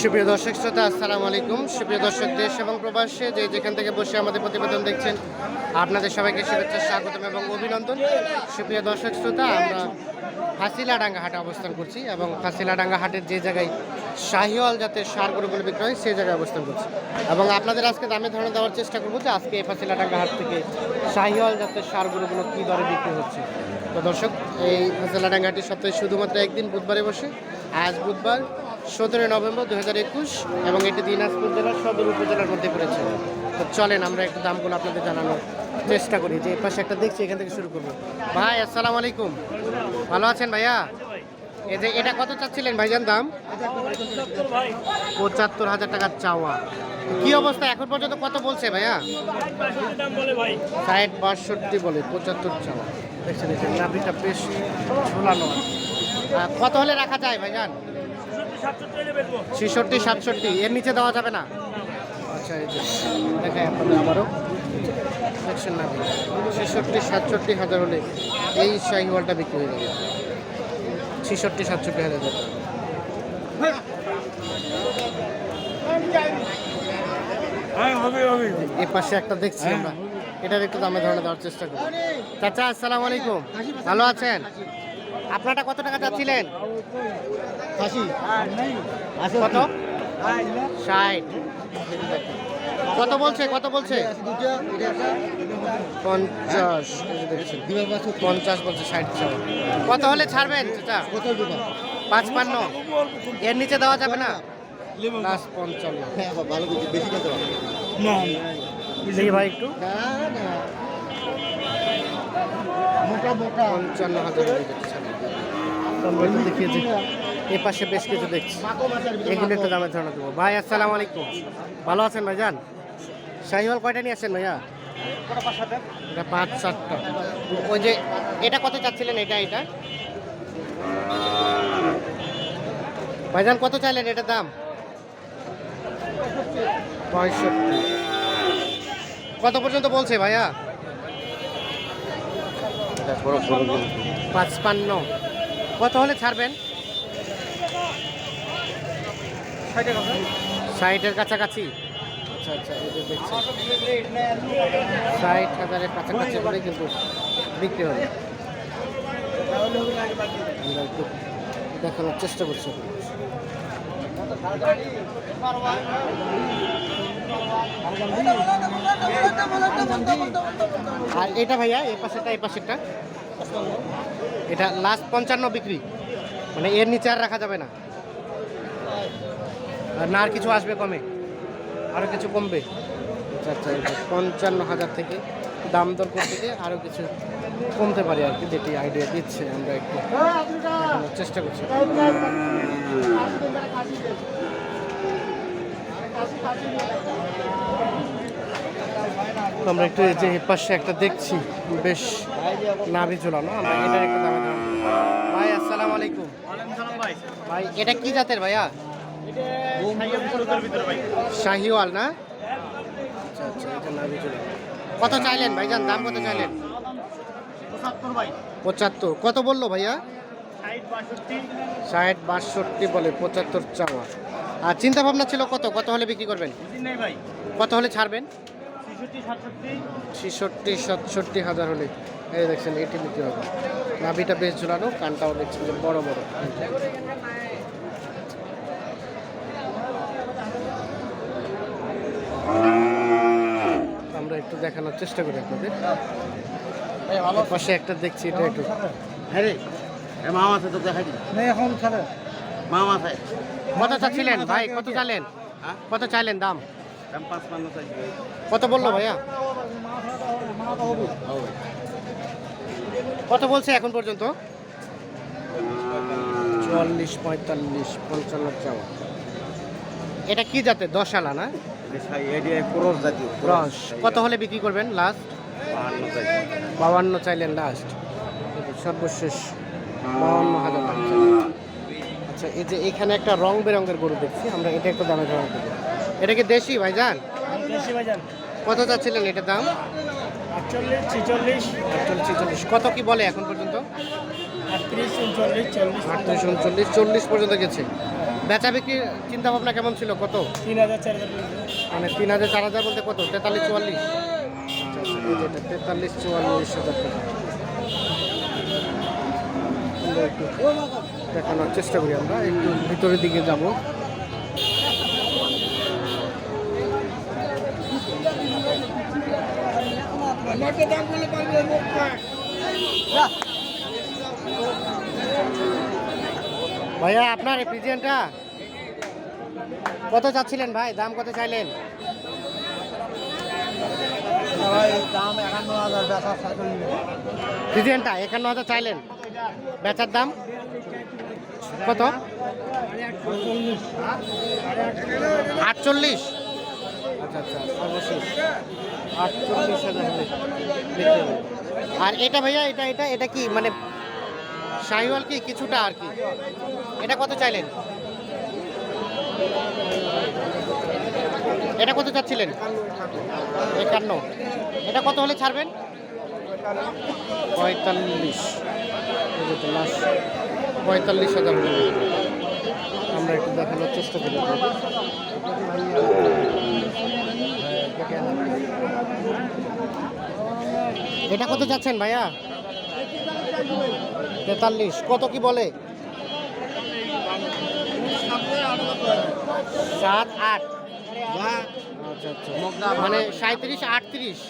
সুপ্রিয় দর্শক শ্রোতা, আসসালামু আলাইকুম। সুপ্রিয় দর্শক, দেশ এবং প্রবাসে যে যেখান থেকে বসে আমাদের প্রতিবেদন দেখছেন, আপনাদের সবাইকে শুভেচ্ছা, স্বাগতম এবং অভিনন্দন। সুপ্রিয় দর্শক শ্রোতা, আমরা ফাঁসিলাডাঙ্গা হাটে অবস্থান করছি এবং ফাঁসিলাডাঙ্গা হাটের যে জায়গায় শাহিওয়াল জাতের সার গরুগুলো বিক্রয় হয়, সেই জায়গায় অবস্থান করছি। এবং আপনাদের আজকে দামে ধারণা দেওয়ার চেষ্টা করব যে আজকে এই ফাঁসিলাডাঙ্গা হাট থেকে শাহিওয়াল জাতের সার গরুগুলো কী দরে বিক্রি হচ্ছে। তো দর্শক, এই ফাঁসিলাডাঙ্গা হাটটি সপ্তাহে শুধুমাত্র একদিন বুধবারে বসে, আজ বুধবার সতেরোই নভেম্বর দু হাজার একুশ এবং এটি দিনাজপুর জেলার সদর উপজেলার মধ্যে পড়েছে। তো চলেন, আমরা একটু দামগুলো আপনাদের জানানোর চেষ্টা করি। যে পাশে একটা দেখছি, এখান থেকে শুরু করব। ভাই, আসসালামু আলাইকুম। ভালো আছেন ভাইয়া? এই যে এটা কত চাচ্ছিলেন ভাইজান দাম? পঁচাত্তর হাজার টাকার চাওয়া। কি অবস্থা এখন পর্যন্ত? কত বলছে ভাইয়া? ষাট বাষট্টি বলে, পঁচাত্তর চাওয়া। দেখছেন নাভিটা বেশ ঝোলানো। কত হলে রাখা যায় ভাইজান? ছেষট্টি সাতষট্টি। এর নিচে দেওয়া যাবে না। আচ্ছা এই যে দেখাই আপনাদের আবারও। দেখছেন না ছেষট্টি সাতষট্টি হাজার হলে এই শাহিওয়ালটা বিক্রি হয়ে যাবে। ছেষট্টি সাতষট্টি হাজার এ পাশে একটা দেখছি আমরা। এটার একটু দামে ধরনের দেওয়ার চেষ্টা করি চাচা আসসালামু আলাইকুম। ভালো আছেন? আপনারটা কত টাকা চাচ্ছিলেন? কত? ষাট। কত বলছে? কত বলছে? পঞ্চাশ। পঞ্চাশ বলছে ষাট কত হলে ছাড়বেন চাচা? পাঁচপান্ন এর নিচে দেওয়া যাবে না? পঞ্চান্ন। ভাই একটু। পঞ্চান্ন হাজার হয়ে আমরা একটু দেখিয়ে এ পাশে বেশ কিছু দেখছি। এগুলো একটু দামের ধারণা দেবো। ভাই, আসসালামু আলাইকুম। ভালো আছেন ভাইজান? শাহিওয়াল কয়টা নিয়ে আসছেন ভাইয়া? এটা পাঁচ, সাতটা। ওই যে, এটা কত চাচ্ছিলেন? এটা এটা? ভাইজান, কত চাইলেন এটার দাম? পঁয়ষট্টি। কত পর্যন্ত বলছে ভাইয়া? পাঁচপান্ন। কত হলে ছাড়বেন? ষাটের কাছাকাছি? আচ্ছা আচ্ছা ষাট হাজারের কাছাকাছি করে কিন্তু বিক্রি হবে। দেখানোর চেষ্টা করছি। আর এটা ভাইয়া এই পাশেরটা এই পাশেরটা? এটা লাস্ট পঞ্চান্ন বিক্রি। মানে এর নিচে আর রাখা যাবে না। আর না আর কিছু আসবে কমে। আরও কিছু কমবে। আচ্ছা আচ্ছা এই পঞ্চান্ন হাজার থেকে দাম দর করতে গিয়ে আরও কিছু কমতে পারে আর কি, যেটি আইডিয়া দিচ্ছে আমরা একটু চেষ্টা করছি। আমরা একটু এই যে পাশে একটা দেখছি বেশ নাভি ঝোলানো আমরা এটা একটু দামে দাম। ভাই আসসালামু আলাইকুম। ভাই এটা কি জাতের ভাইয়া? শাহিওয়াল না? আচ্ছা আচ্ছা এটা নাভি কত চাইলেন ভাইজান? দাম কত চাইলেন? পঁচাত্তর। কত বলল ভাইয়া? ষাট বাষট্টি বলে পঁচাত্তর চাওয়া। আর চিন্তা ভাবনা ছিল কত? কত হলে বিক্রি করবেন? কত হলে ছাড়বেন? ছেষট্টি সাতষট্টি? হাজার হলে। এই দেখছেন এটি বিক্রি হবে। নাভিটা বেশ ঝুলানো কানটাও দেখছেন যে বড় বড়। আমরা একটু দেখানোর চেষ্টা করি আপনাদের। পাশে একটা দেখছি এটা একটু। হ্যাঁ রে মাম আছে তো দেখাই এখন মাম আছে কত চাচ্ছিলেন? ভাই কত চাইলেন হ্যাঁ? কত চাইলেন দাম? কত বলল ভাইয়া? কত বলছে এখন পর্যন্ত? চুয়াল্লিশ পঁয়তাল্লিশ পঞ্চান্ন চাওয়া। এটা কি জাতের? দশ আলা না ক্রস কত হলে বিক্রি করবেন লাস্ট বাহান্ন বাউান্ন চাইলেন লাস্ট সর্বশেষ বাউান্ন হাজার আচ্ছা এই যে এখানে একটা রং বেরঙের গরু দেখছি আমরা এটা একটু দামে ধরা এটা কি দেশি ভাইজান? দেশি বাজার কত চাচ্ছিলেন এটার দাম? আটচল্লিশ ছিচল্লিশ। আটচল্লিশ ছেচল্লিশ। কত কি বলে এখন পর্যন্ত? আটত্রিশ উনচল্লিশ চল্লিশ। আটত্রিশ উনচল্লিশ চল্লিশ পর্যন্ত গেছে। বেচা বিক্রির চিন্তা ভাবনা কেমন ছিল? কত? তিন হাজার চার হাজার মানে তিন হাজার চার হাজার বলতে কত? তেতাল্লিশ চুয়াল্লিশ? তেতাল্লিশ চুয়াল্লিশ হাজার টাকা। আমরা দেখানোর চেষ্টা করি আমরা। একটু ভিতরের দিকে যাব। ভাইয়া, আপনার এই প্রেজেন্টটা কত চাচ্ছিলেন ভাই? দাম কত চাইলেন? প্রেজেন্টটা একান্ন হাজার চাইলেন। বেচার দাম কত? আটচল্লিশ। আচ্ছা আচ্ছা সর্বশেষ। আটচল্লিশ হাজার হলে আর এটা ভাইয়া এটা এটা এটা কি মানে শাহিওয়াল কি কিছুটা আর কি? এটা কত চাইলেন? এটা কত চাচ্ছিলেন? একান্ন। এটা কত হলে ছাড়বেন? পঁয়তাল্লিশ। পঁয়তাল্লিশ হাজার আমরা একটু দেখানোর চেষ্টা করি এটা কত যাচ্ছেন ভাইয়া? তেতাল্লিশ। কত কি বলে? সাত আট। আচ্ছা আচ্ছা। মানে সাঁত্রিশ আটত্রিশ।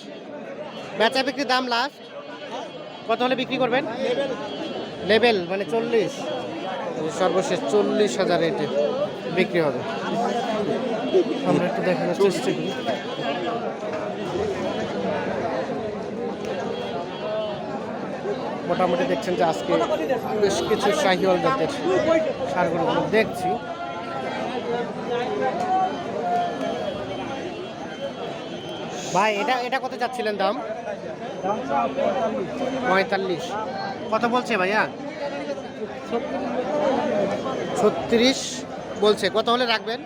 বেচা বিক্রির দাম লাস্ট কত হলে বিক্রি করবেন? লেভেল মানে চল্লিশ। সর্বশেষ চল্লিশ হাজার রেটে বিক্রি হবে। আমরা একটু দেখানোর চেষ্টা করি। মোটামুটি দেখছেন যে আজকে বেশ কিছু শাহিওয়াল জাতের সারগুলো দেখছি। ভাই, এটা এটা কত যাচ্ছিলেন দাম? পঁয়তাল্লিশ। কত বলছে ভাইয়া? ছত্রিশ বলছে। কত হলে রাখবেন?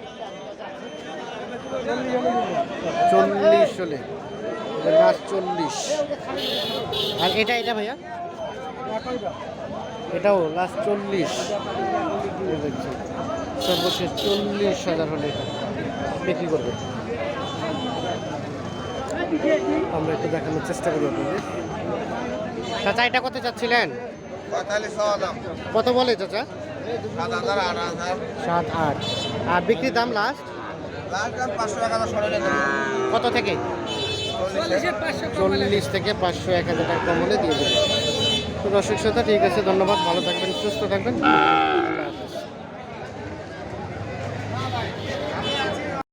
চল্লিশ হলে। চল্লিশ। আর এটা এটা ভাইয়া? এটাও লাস্ট চল্লিশ। দেখছি সর্বশেষ চল্লিশ হাজার হলে বিক্রি করবে। আমরা একটু দেখানোর চেষ্টা করি আপনাদের। চাচা, এটা কত চাচ্ছিলেন? কত বলে চাচা? সাত আট। আর বিক্রির দাম লাস্ট কত থেকে? চল্লিশ থেকে পাঁচশো এক হাজার টাকা হলে দিয়ে দেবে। দর্শক শ্রোতা ঠিক আছে ধন্যবাদ। ভালো থাকবেন সুস্থ থাকবেন।